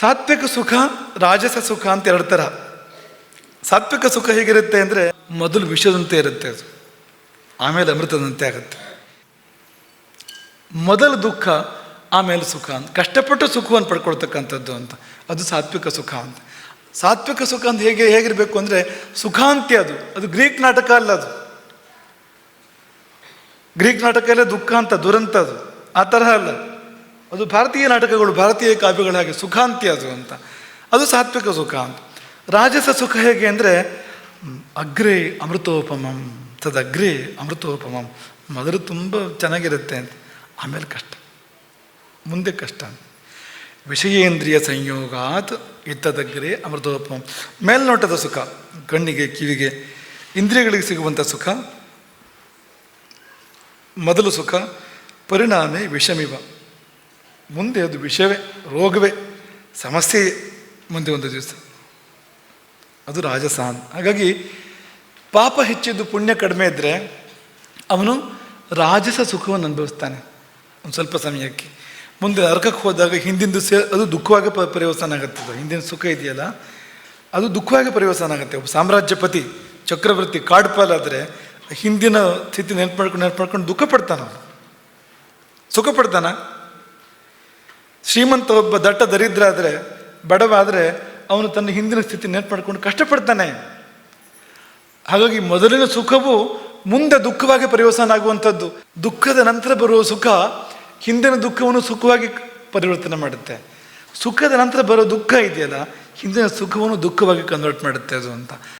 ಸಾತ್ವಿಕ ಸುಖ, ರಾಜಸ ಸುಖ ಅಂತ ಎರಡು ಥರ. ಸಾತ್ವಿಕ ಸುಖ ಹೇಗಿರುತ್ತೆ ಅಂದರೆ ಮೊದಲು ವಿಷದಂತೆ ಇರುತ್ತೆ ಅದು. ಆಮೇಲೆ ಅಮೃತದಂತೆ ಆಗುತ್ತೆ. ಮೊದಲು ದುಃಖ, ಆಮೇಲೆ ಸುಖ ಅಂತ. ಕಷ್ಟಪಟ್ಟು ಸುಖವನ್ನು ಪಡ್ಕೊಳ್ತಕ್ಕಂಥದ್ದು ಅಂತ. ಅದು ಸಾತ್ವಿಕ ಸುಖ ಅಂತ. ಸಾತ್ವಿಕ ಸುಖ ಅಂತ ಹೇಗೆ, ಹೇಗಿರಬೇಕು ಅಂದರೆ ಸುಖಾಂತ್ಯ ಅದು. ಅದು ಗ್ರೀಕ್ ನಾಟಕ ಅಲ್ಲ ಅದು. ಗ್ರೀಕ್ ನಾಟಕ ಎಲ್ಲ ದುಃಖ ಅಂತ ದುರಂತ ಅದು. ಆ ತರಹ ಅಲ್ಲ. ಅದು ಭಾರತೀಯ ನಾಟಕಗಳು, ಭಾರತೀಯ ಕಾವ್ಯಗಳ ಹಾಗೆ ಸುಖಾಂತ್ಯ ಅದು ಅಂತ. ಅದು ಸಾತ್ವಿಕ ಸುಖ ಅಂತ. ರಾಜಸ ಸುಖ ಹೇಗೆ ಅಂದರೆ ಅಗ್ರೆ ಅಮೃತೋಪಮಂ, ತದಗ್ರೇ ಅಮೃತೋಪಮಂ, ಮೊದಲು ತುಂಬ ಚೆನ್ನಾಗಿರುತ್ತೆ ಅಂತ. ಆಮೇಲೆ ಕಷ್ಟ. ಮುಂದೆ ಕಷ್ಟ. ವಿಷಯೇಂದ್ರಿಯ ಸಂಯೋಗಾತ್ ಇತ್ತದಗ್ರೇ ಅಮೃತೋಪಮಂ. ಮೇಲ್ನೋಟದ ಸುಖ, ಕಣ್ಣಿಗೆ, ಕಿವಿಗೆ, ಇಂದ್ರಿಯಗಳಿಗೆ ಸಿಗುವಂಥ ಸುಖ. ಮೊದಲು ಸುಖ, ಪರಿಣಾಮೆ ವಿಷಮಿವ. ಮುಂದೆ ಅದು ವಿಷವೇ ರೋಗವೇ ಸಮಸ್ಯೆ ಮುಂದೆ ಒಂದು ದಿವಸ. ಅದು ರಾಜಸಾನ್. ಹಾಗಾಗಿ ಪಾಪ ಹೆಚ್ಚಿದ್ದು ಪುಣ್ಯ ಕಡಿಮೆ ಇದ್ದರೆ ಅವನು ರಾಜಸ ಸುಖವನ್ನು ಅನುಭವಿಸ್ತಾನೆ ಒಂದು ಸ್ವಲ್ಪ ಸಮಯಕ್ಕೆ. ಮುಂದೆ ಅರ್ಕಕ್ಕೆ ಹೋದಾಗ ಹಿಂದಿಂದು ಸೇ, ಅದು ದುಃಖವಾಗಿ ಪ, ಪರಿವರ್ತನೆ ಆಗುತ್ತೆ. ಹಿಂದಿನ ಸುಖ ಇದೆಯಲ್ಲ, ಅದು ದುಃಖವಾಗಿ ಪರಿವರ್ತನೆ ಆಗುತ್ತೆ. ಒಬ್ಬ ಸಾಮ್ರಾಜ್ಯಪತಿ, ಚಕ್ರವರ್ತಿ, ಕಾಡ್ಪಾಲಾದರೆ ಹಿಂದಿನ ಸ್ಥಿತಿ ನೆನಪು ಮಾಡ್ಕೊಂಡು ನೆನಪು ಮಾಡ್ಕೊಂಡು ದುಃಖ ಪಡ್ತಾನ ಸುಖ ಪಡ್ತಾನ ಶ್ರೀಮಂತ ಒಬ್ಬ ದಟ್ಟ ದರಿದ್ರ ಆದರೆ ಬಡವ ಆದರೆ ಅವನು ತನ್ನ ಹಿಂದಿನ ಸ್ಥಿತಿ ನೆನಪು ಮಾಡ್ಕೊಂಡು ಕಷ್ಟಪಡ್ತಾನೆ. ಹಾಗಾಗಿ ಮೊದಲಿನ ಸುಖವು ಮುಂದೆ ದುಃಖವಾಗಿ ಪರಿವರ್ತನೆ ಆಗುವಂಥದ್ದು ದುಃಖದ ನಂತರ ಬರುವ ಸುಖ ಹಿಂದಿನ ದುಃಖವನ್ನು ಸುಖವಾಗಿ ಪರಿವರ್ತನೆ ಮಾಡುತ್ತೆ. ಸುಖದ ನಂತರ ಬರೋ ದುಃಖ ಇದೆಯಲ್ಲ, ಹಿಂದಿನ ಸುಖವನ್ನು ದುಃಖವಾಗಿ ಕನ್ವರ್ಟ್ ಮಾಡುತ್ತೆ ಅದು ಅಂತ.